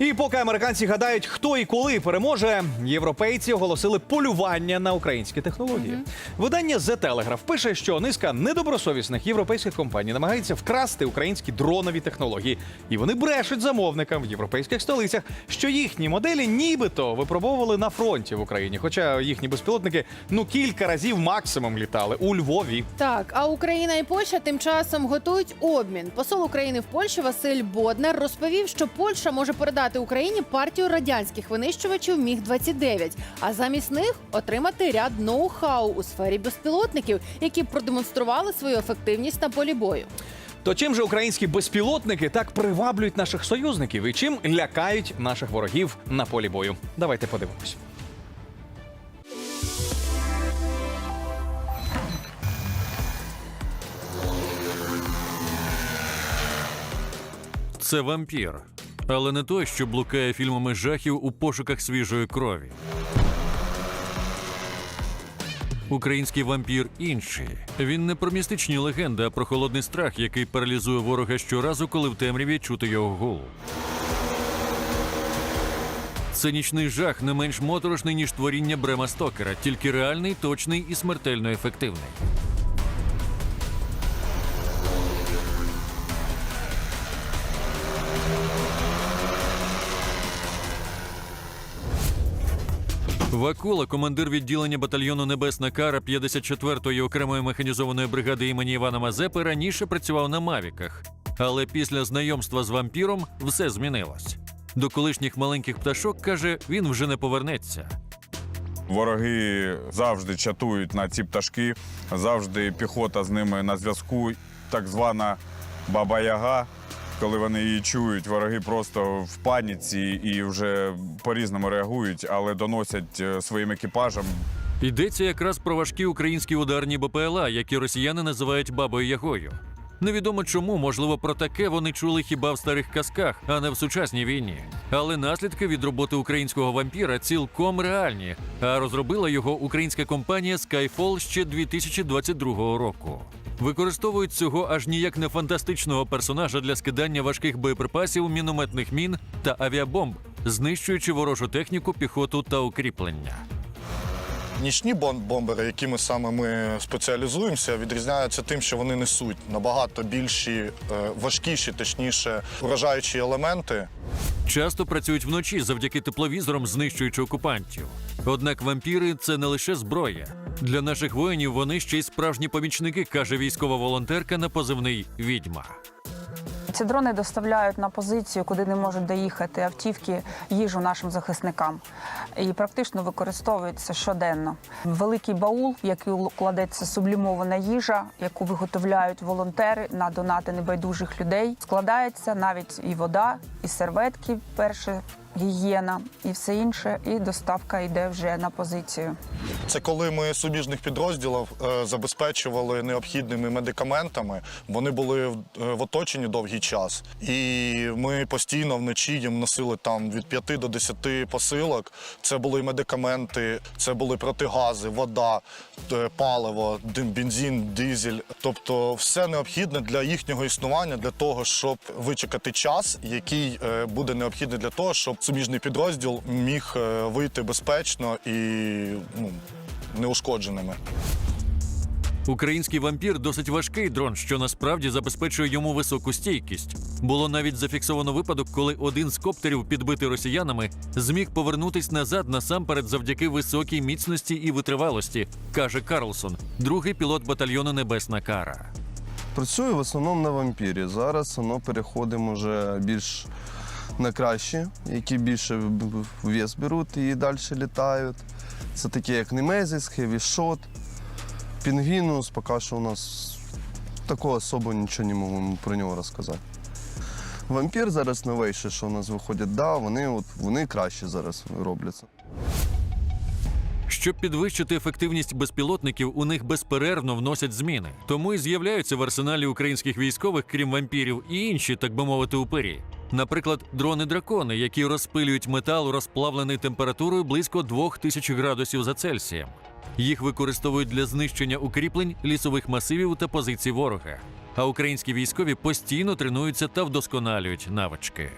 І поки американці гадають, хто і коли переможе, європейці оголосили полювання на українські технології. Видання The Telegraph пише, що низка недобросовісних європейських компаній намагається вкрасти українські дронові технології, і вони брешуть замовникам в європейських столицях, що їхні моделі нібито випробовували на фронті в Україні. Хоча їхні безпілотники ну кілька разів максимум літали у Львові. Так, а Україна і Польща тим часом готують обмін. Посол України в Польщі Василь Боднар розповів, що Польща може передати Україні партію радянських винищувачів Міг 29 а замість них отримати ряд ноу-хау у сфері безпілотників, які продемонстрували свою ефективність на полі бою. То чим же українські безпілотники так приваблюють наших союзників і чим лякають наших ворогів на полі бою? Давайте подивимось. Це вампір, але не той, що блукає фільмами жахів у пошуках свіжої крові. Український вампір інший. Він не про містичні легенди, а про холодний страх, який паралізує ворога щоразу, коли в темряві чути його гул. Це жах не менш моторошний, ніж творіння Брема Стокера, тільки реальний, точний і смертельно ефективний. Вакула, командир відділення батальйону Небесна Кара 54-ї окремої механізованої бригади імені Івана Мазепи, раніше працював на Мавіках. Але після знайомства з вампіром все змінилось. До колишніх маленьких пташок каже, він вже не повернеться. Вороги завжди чатують на ці пташки, завжди піхота з ними на зв'язку. Так звана баба Яга. Коли вони її чують, вороги просто в паніці і вже по-різному реагують, але доносять е, своїм екіпажам. Йдеться якраз про важкі українські ударні БПЛА, які росіяни називають бабою Ягою. Невідомо чому, можливо, про таке вони чули хіба в старих казках, а не в сучасній війні. Але наслідки від роботи українського вампіра цілком реальні. А розробила його українська компанія Skyfall ще 2022 року. Використовують цього аж ніяк не фантастичного персонажа для скидання важких боєприпасів, мінометних мін та авіабомб, знищуючи ворожу техніку, піхоту та укріплення. Нічні бом- бомбери, якими саме ми спеціалізуємося, відрізняються тим, що вони несуть набагато більші, е, важкіші, точніше, вражаючі елементи. Часто працюють вночі завдяки тепловізорам, знищуючи окупантів. Однак вампіри це не лише зброя. Для наших воїнів вони ще й справжні помічники, каже військова волонтерка на позивний відьма. Ці дрони доставляють на позицію, куди не можуть доїхати автівки, їжу нашим захисникам. І практично використовуються щоденно. Великий баул, в який кладеться сублімована їжа, яку виготовляють волонтери на донати небайдужих людей. Складається навіть і вода, і серветки, перше гігієна, і все інше. І доставка йде вже на позицію. Це коли ми суміжних підрозділів е, забезпечували необхідними медикаментами. Вони були в, е, в оточенні довгий час, і ми постійно вночі їм носили там від 5 до 10 посилок. Це були медикаменти, це були протигази, вода, е, паливо, дим- бензин, дизель. Тобто, все необхідне для їхнього існування, для того, щоб вичекати час, який буде необхідний для того, щоб суміжний підрозділ міг е, вийти безпечно і ну, неушкодженими. Український вампір досить важкий дрон, що насправді забезпечує йому високу стійкість. Було навіть зафіксовано випадок, коли один з коптерів, підбитий росіянами, зміг повернутись назад насамперед завдяки високій міцності і витривалості, каже Карлсон, другий пілот батальйону Небесна Кара. Працюю в основному на вампірі. Зараз воно переходимо вже більш на кращі, які більше вес беруть і далі літають. Це такі, як Немезіс, Хевішот, Пінгвінус. Поки що у нас такого особо нічого не можу про нього розказати. Вампір зараз новейше, що у нас виходять, да, вони, от, вони краще зараз робляться. Щоб підвищити ефективність безпілотників, у них безперервно вносять зміни. Тому і з'являються в арсеналі українських військових, крім вампірів, і інші, так би мовити, упері. Наприклад, дрони-дракони, які розпилюють метал, розплавлений температурою близько 2000 градусів за Цельсієм. Їх використовують для знищення укріплень, лісових масивів та позицій ворога. А українські військові постійно тренуються та вдосконалюють навички.